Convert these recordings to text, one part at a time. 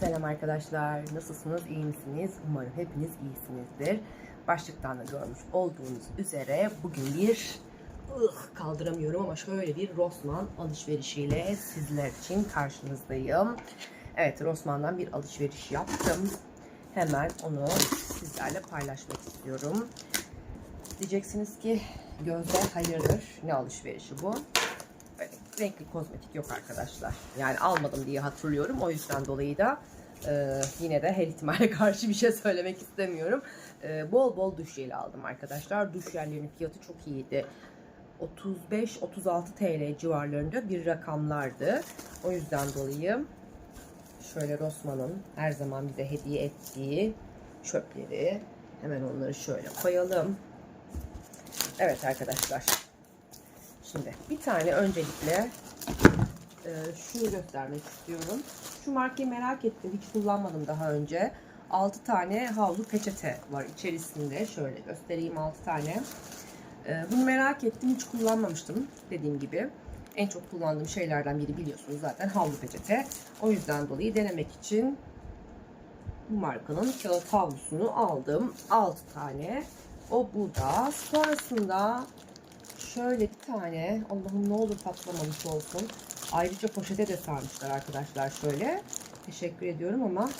Selam arkadaşlar. Nasılsınız? İyi misiniz? Umarım hepiniz iyisinizdir. Başlıktan da görmüş olduğunuz üzere bugün bir ıh, kaldıramıyorum ama şöyle bir Rossmann alışverişiyle sizler için karşınızdayım. Evet Rossmann'dan bir alışveriş yaptım. Hemen onu sizlerle paylaşmak istiyorum. Diyeceksiniz ki Gözde hayırdır ne alışverişi bu? Renkli kozmetik yok arkadaşlar. Yani almadım diye hatırlıyorum. O yüzden dolayı da e, yine de her ihtimale karşı bir şey söylemek istemiyorum. E, bol bol duş jeli aldım arkadaşlar. Duş jellerinin fiyatı çok iyiydi. 35-36 TL civarlarında bir rakamlardı. O yüzden dolayı şöyle Rossmann'ın her zaman bize hediye ettiği çöpleri hemen onları şöyle koyalım. Evet arkadaşlar. Şimdi bir tane öncelikle e, şunu göstermek istiyorum. Şu markayı merak ettim. Hiç kullanmadım daha önce. 6 tane havlu peçete var içerisinde. Şöyle göstereyim 6 tane. E, bunu merak ettim. Hiç kullanmamıştım dediğim gibi. En çok kullandığım şeylerden biri biliyorsunuz zaten havlu peçete. O yüzden dolayı denemek için bu markanın kağıt havlusunu aldım. 6 tane. O burada. Sonrasında şöyle bir tane Allah'ım ne olur patlamamış olsun. Ayrıca poşete de sarmışlar arkadaşlar şöyle. Teşekkür ediyorum ama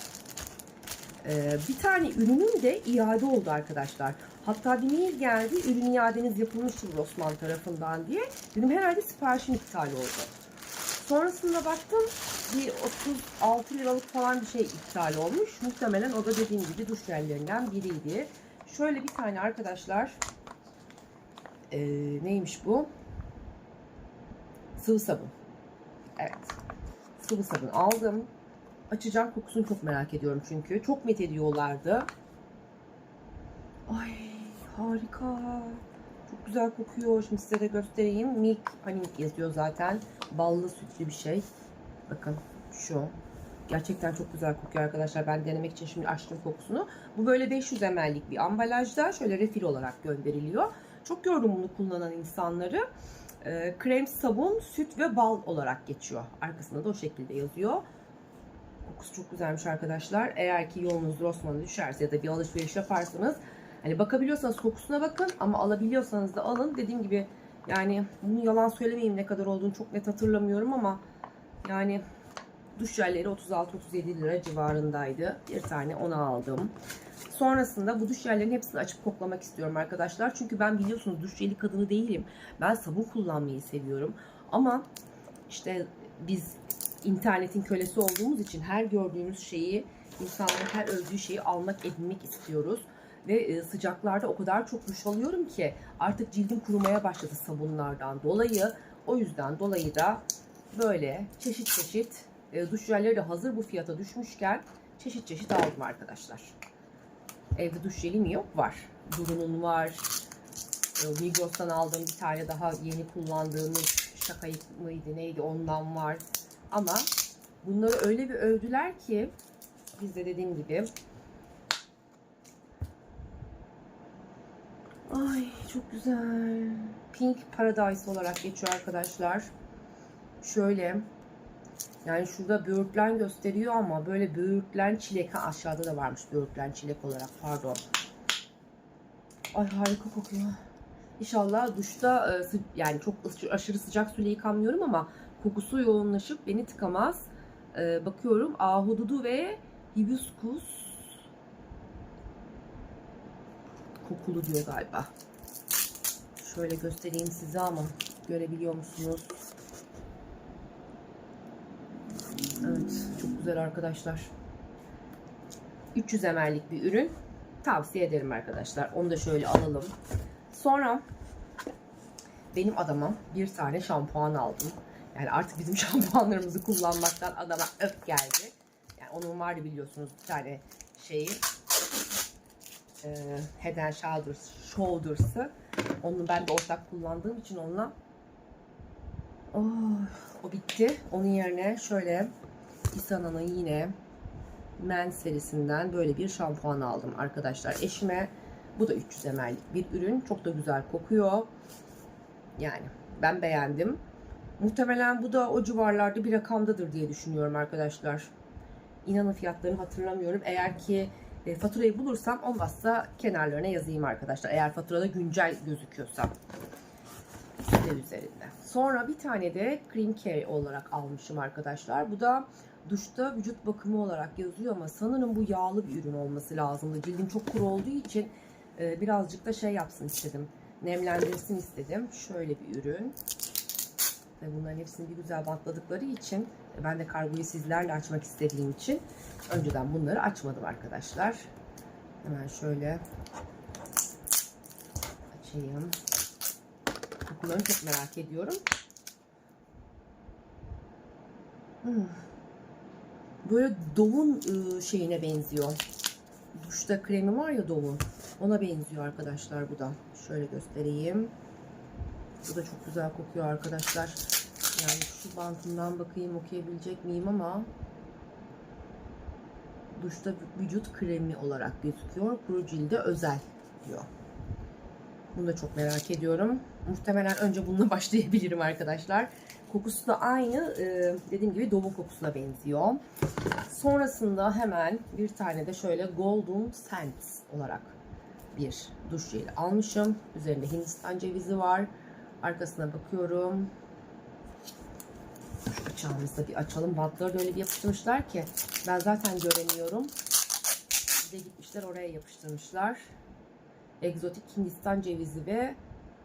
e, bir tane ürünün de iade oldu arkadaşlar. Hatta bir mail geldi ürün iadeniz yapılmıştır Rossmann tarafından diye. Dedim herhalde siparişin iptal oldu. Sonrasında baktım bir 36 liralık falan bir şey iptal olmuş. Muhtemelen o da dediğim gibi duş jellerinden biriydi. Şöyle bir tane arkadaşlar e, neymiş bu? Sıvı sabun. Evet. Sıvı sabun aldım. Açacağım kokusunu çok merak ediyorum çünkü. Çok met ediyorlardı. Ay harika. Çok güzel kokuyor. Şimdi size de göstereyim. Milk Panic yazıyor zaten. Ballı sütlü bir şey. Bakın şu. Gerçekten çok güzel kokuyor arkadaşlar. Ben denemek için şimdi açtım kokusunu. Bu böyle 500 ml'lik bir ambalajda şöyle refil olarak gönderiliyor. Çok gördüm bunu kullanan insanları. Ee, krem, sabun, süt ve bal olarak geçiyor. Arkasında da o şekilde yazıyor. Kokusu çok güzelmiş arkadaşlar. Eğer ki yolunuz Rossmann'a düşerse ya da bir alışveriş yaparsanız hani bakabiliyorsanız kokusuna bakın ama alabiliyorsanız da alın. Dediğim gibi yani bunu yalan söylemeyeyim ne kadar olduğunu çok net hatırlamıyorum ama yani duş jelleri 36-37 lira civarındaydı. Bir tane onu aldım. Sonrasında bu duş jellerinin hepsini açıp koklamak istiyorum arkadaşlar. Çünkü ben biliyorsunuz duş jeli kadını değilim. Ben sabun kullanmayı seviyorum. Ama işte biz internetin kölesi olduğumuz için her gördüğümüz şeyi, insanların her övdüğü şeyi almak, edinmek istiyoruz. Ve e, sıcaklarda o kadar çok duş alıyorum ki artık cildim kurumaya başladı sabunlardan dolayı. O yüzden dolayı da böyle çeşit çeşit e, duş jelleri de hazır bu fiyata düşmüşken çeşit çeşit aldım arkadaşlar. Evde duş jeli mi yok? Var. Duru'nun var. E, Migros'tan aldığım bir tane daha yeni kullandığımız şaka mıydı neydi ondan var. Ama bunları öyle bir övdüler ki biz de dediğim gibi Ay çok güzel. Pink Paradise olarak geçiyor arkadaşlar. Şöyle yani şurada böğürtlen gösteriyor ama böyle böğürtlen çilek aşağıda da varmış böğürtlen çilek olarak pardon. Ay harika kokuyor. İnşallah duşta e, yani çok aşırı sıcak suyla yıkanmıyorum ama kokusu yoğunlaşıp beni tıkamaz. E, bakıyorum ahududu ve hibiskus kokulu diyor galiba. Şöyle göstereyim size ama görebiliyor musunuz? Evet, güzel arkadaşlar. 300 ml'lik bir ürün. Tavsiye ederim arkadaşlar. Onu da şöyle alalım. Sonra benim adama bir tane şampuan aldım. Yani artık bizim şampuanlarımızı kullanmaktan adama öp geldi. Yani onun vardı biliyorsunuz bir tane şeyi. E, Head and Shoulders, Shoulders'ı. Onu ben de ortak kullandığım için onunla Oh, o bitti. Onun yerine şöyle Isana'nın yine Men serisinden böyle bir şampuan aldım arkadaşlar. Eşime bu da 300 ml'lik bir ürün. Çok da güzel kokuyor. Yani ben beğendim. Muhtemelen bu da o civarlarda bir rakamdadır diye düşünüyorum arkadaşlar. İnanın fiyatlarını hatırlamıyorum. Eğer ki e, faturayı bulursam olmazsa kenarlarına yazayım arkadaşlar. Eğer faturada güncel gözüküyorsa. Site üzerinde. Sonra bir tane de Cream Care olarak almışım arkadaşlar. Bu da duşta vücut bakımı olarak yazıyor ama sanırım bu yağlı bir ürün olması lazımdı. Cildim çok kuru olduğu için e, birazcık da şey yapsın istedim. Nemlendirsin istedim. Şöyle bir ürün. Ve bunların hepsini bir güzel bantladıkları için e, ben de kargoyu sizlerle açmak istediğim için önceden bunları açmadım arkadaşlar. Hemen şöyle açayım. Kokularını çok merak ediyorum. Hmm. Böyle Dove'un şeyine benziyor. Duşta kremi var ya Dove'un. Ona benziyor arkadaşlar bu da. Şöyle göstereyim. Bu da çok güzel kokuyor arkadaşlar. Yani şu bantından bakayım okuyabilecek miyim ama duşta vücut kremi olarak gözüküyor. Kuru cilde özel diyor. Bunu da çok merak ediyorum. Muhtemelen önce bununla başlayabilirim arkadaşlar. Kokusu da aynı. Ee, dediğim gibi Dove'un kokusuna benziyor. Sonrasında hemen bir tane de şöyle Golden Sands olarak bir duş jeli almışım. Üzerinde Hindistan cevizi var. Arkasına bakıyorum. Şu bıçağımızı bir açalım. Bantları da öyle bir yapıştırmışlar ki ben zaten göremiyorum. Bir de gitmişler oraya yapıştırmışlar. Egzotik Hindistan cevizi ve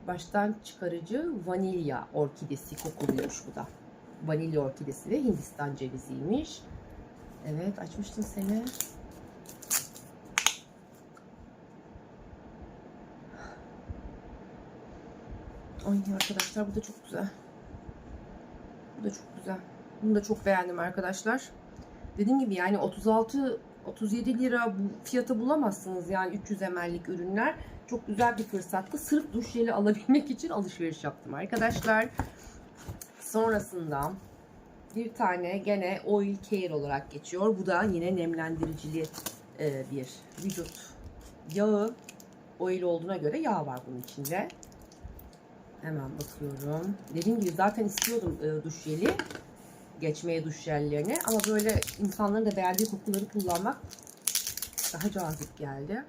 baştan çıkarıcı vanilya orkidesi kokuluyormuş bu da. Vanilya orkidesi ve Hindistan ceviziymiş. Evet açmıştım seni. Ay arkadaşlar bu da çok güzel. Bu da çok güzel. Bunu da çok beğendim arkadaşlar. Dediğim gibi yani 36 37 lira bu fiyata bulamazsınız yani 300 ml'lik ürünler. Çok güzel bir fırsattı. Sırf duş jeli alabilmek için alışveriş yaptım arkadaşlar. Sonrasında bir tane gene oil care olarak geçiyor. Bu da yine nemlendiricili e, bir vücut yağı. Oil olduğuna göre yağ var bunun içinde. Hemen bakıyorum. Dediğim gibi zaten istiyordum e, duş jeli. Geçmeye duş jellerini. Ama böyle insanların da beğendiği kokuları kullanmak daha cazip geldi.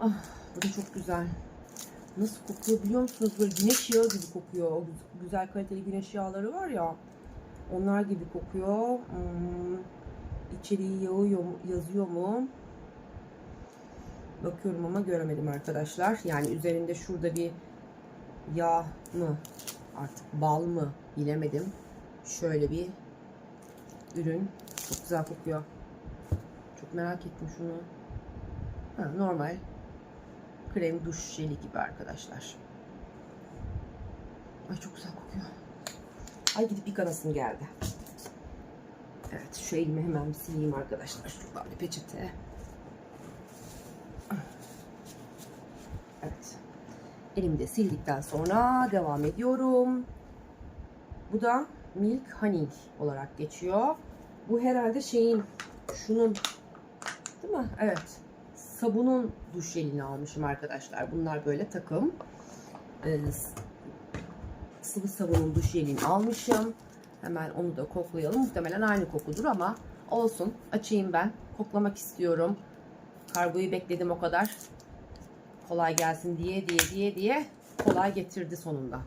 Ah, bu da çok güzel. Nasıl kokuyor biliyor musunuz? Böyle güneş yağı gibi kokuyor. O güzel kaliteli güneş yağları var ya. Onlar gibi kokuyor. Hmm, içeriği yağıyor mu, yazıyor mu? Bakıyorum ama göremedim arkadaşlar. Yani üzerinde şurada bir yağ mı artık bal mı bilemedim. Şöyle bir ürün. Çok güzel kokuyor. Çok merak ettim şunu. Ha, normal krem duş jeli gibi arkadaşlar. Ay çok güzel kokuyor. Ay gidip yıkanasım geldi. Evet şu elimi hemen bir sileyim arkadaşlar. Şuradan bir peçete. Evet. Elimi de sildikten sonra devam ediyorum. Bu da Milk Honey olarak geçiyor. Bu herhalde şeyin şunun değil mi? Evet. Sabunun duş jelini almışım arkadaşlar. Bunlar böyle takım. Ee, sıvı sabunun duş jelini almışım. Hemen onu da koklayalım. Muhtemelen aynı kokudur ama olsun. Açayım ben. Koklamak istiyorum. Kargoyu bekledim o kadar. Kolay gelsin diye diye diye diye kolay getirdi sonunda.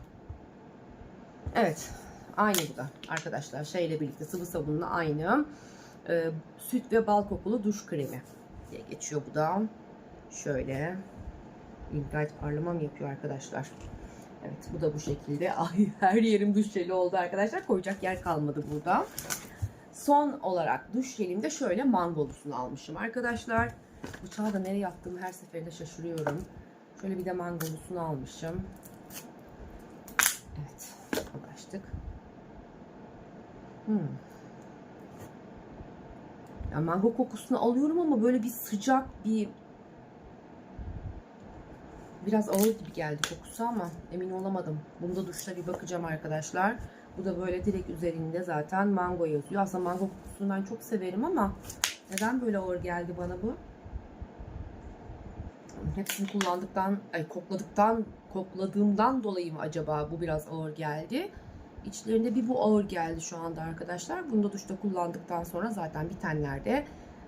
Evet. Aynı bu da arkadaşlar. Şeyle birlikte sıvı sabunla aynı. Ee, süt ve bal kokulu duş kremi diye geçiyor bu da. Şöyle. gayet parlamam yapıyor arkadaşlar. Evet bu da bu şekilde. Ay her yerim duş jeli oldu arkadaşlar. Koyacak yer kalmadı burada. Son olarak duş jelimde şöyle mangolusunu almışım arkadaşlar. Bıçağı da nereye attığımı her seferinde şaşırıyorum. Şöyle bir de mangolusunu almışım. Evet. Ulaştık. Hmm. Ya mango kokusunu alıyorum ama böyle bir sıcak bir biraz ağır gibi geldi kokusu ama emin olamadım. Bunda duşta bir bakacağım arkadaşlar. Bu da böyle direkt üzerinde zaten mango yazıyor. Aslında mango kokusunu ben çok severim ama neden böyle ağır geldi bana bu? Hepsini kullandıktan, ay kokladıktan, kokladığımdan dolayı mı acaba bu biraz ağır geldi? İçlerinde bir bu ağır geldi şu anda arkadaşlar. Bunu da duşta kullandıktan sonra zaten bitenlerde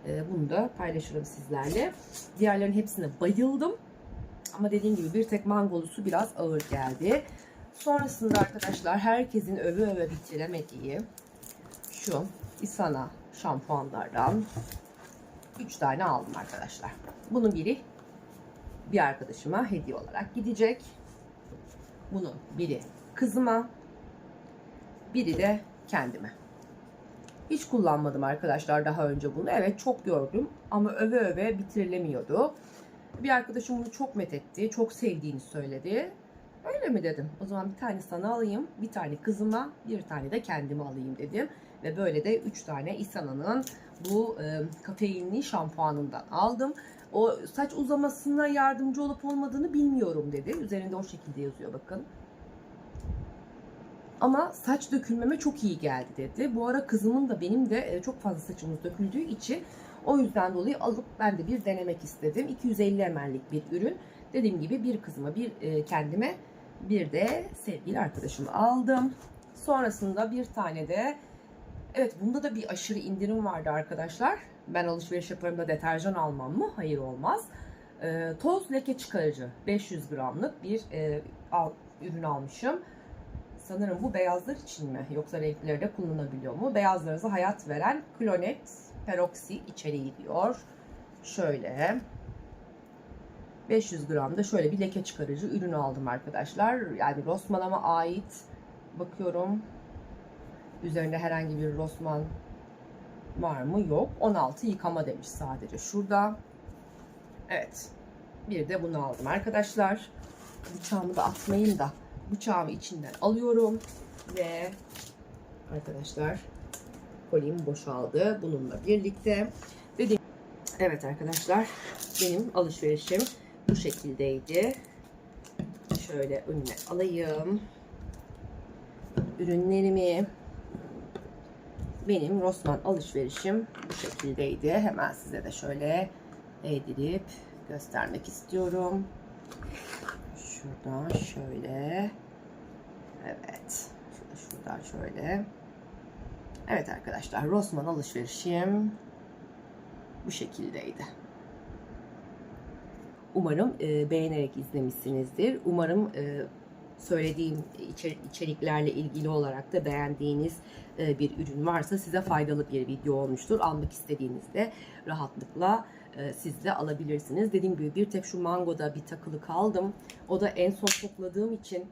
e, bunu da paylaşırım sizlerle. Diğerlerin hepsine bayıldım. Ama dediğim gibi bir tek mangolusu biraz ağır geldi. Sonrasında arkadaşlar herkesin öve öve bitiremediği şu Isana şampuanlardan 3 tane aldım arkadaşlar. Bunun biri bir arkadaşıma hediye olarak gidecek. Bunun biri kızıma, biri de kendime. Hiç kullanmadım arkadaşlar daha önce bunu. Evet çok gördüm ama öve öve bitirilemiyordu. Bir arkadaşım bunu çok methetti, çok sevdiğini söyledi. Öyle mi dedim. O zaman bir tane sana alayım, bir tane kızıma, bir tane de kendime alayım dedim. Ve böyle de 3 tane İsana'nın bu e, kafeinli şampuanından aldım. O saç uzamasına yardımcı olup olmadığını bilmiyorum dedi. Üzerinde o şekilde yazıyor bakın. Ama saç dökülmeme çok iyi geldi dedi. Bu ara kızımın da benim de e, çok fazla saçımız döküldüğü için o yüzden dolayı alıp ben de bir denemek istedim. 250 ml'lik bir ürün. Dediğim gibi bir kızıma bir e, kendime bir de sevgili arkadaşımı aldım. Sonrasında bir tane de evet bunda da bir aşırı indirim vardı arkadaşlar. Ben alışveriş yaparım da deterjan almam mı? Hayır olmaz. E, toz leke çıkarıcı 500 gramlık bir e, al, ürün almışım. Sanırım bu beyazlar için mi? Yoksa renkleri de kullanabiliyor mu? Beyazlarınıza hayat veren klonet peroksi içeriği diyor. Şöyle 500 gram da şöyle bir leke çıkarıcı ürün aldım arkadaşlar. Yani Rossmann'a ait bakıyorum. Üzerinde herhangi bir Rossmann var mı? Yok. 16 yıkama demiş sadece şurada. Evet. Bir de bunu aldım arkadaşlar. Bıçağımı da atmayayım da bıçağımı içinden alıyorum ve arkadaşlar kolim boşaldı bununla birlikte. Dediğim Evet arkadaşlar benim alışverişim bu şekildeydi. Şöyle önüne alayım. Ürünlerimi benim Rossmann alışverişim bu şekildeydi. Hemen size de şöyle eğdirip göstermek istiyorum. Şuradan şöyle. Evet. Şuradan şöyle. Evet arkadaşlar Rossmann alışverişim bu şekildeydi. Umarım e, beğenerek izlemişsinizdir. Umarım e, söylediğim içer- içeriklerle ilgili olarak da beğendiğiniz e, bir ürün varsa size faydalı bir video olmuştur. Almak istediğinizde rahatlıkla e, siz de alabilirsiniz. Dediğim gibi bir tek şu mangoda bir takılı kaldım. O da en son topladığım için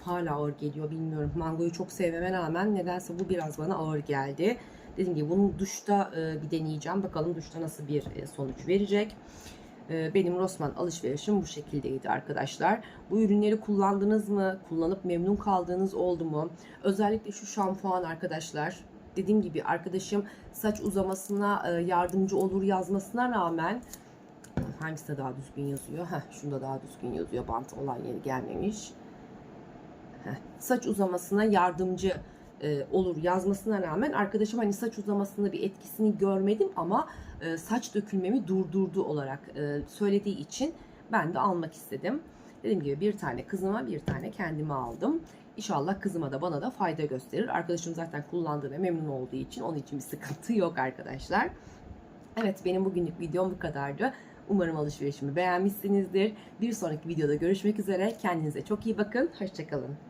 hala ağır geliyor bilmiyorum. Mangoyu çok sevmeme rağmen nedense bu biraz bana ağır geldi. Dediğim gibi bunu duşta e, bir deneyeceğim. Bakalım duşta nasıl bir e, sonuç verecek. E, benim Rossmann alışverişim bu şekildeydi arkadaşlar. Bu ürünleri kullandınız mı? Kullanıp memnun kaldığınız oldu mu? Özellikle şu şampuan arkadaşlar. Dediğim gibi arkadaşım saç uzamasına e, yardımcı olur yazmasına rağmen hangisi de daha düzgün yazıyor? Heh, şunda daha düzgün yazıyor. Bant olan yeri gelmemiş. Heh, saç uzamasına yardımcı e, olur yazmasına rağmen arkadaşım hani saç uzamasında bir etkisini görmedim ama e, saç dökülmemi durdurdu olarak söylediği için ben de almak istedim. Dediğim gibi bir tane kızıma bir tane kendime aldım. İnşallah kızıma da bana da fayda gösterir. Arkadaşım zaten kullandığı ve memnun olduğu için onun için bir sıkıntı yok arkadaşlar. Evet benim bugünlük videom bu kadardı. Umarım alışverişimi beğenmişsinizdir. Bir sonraki videoda görüşmek üzere. Kendinize çok iyi bakın. Hoşçakalın.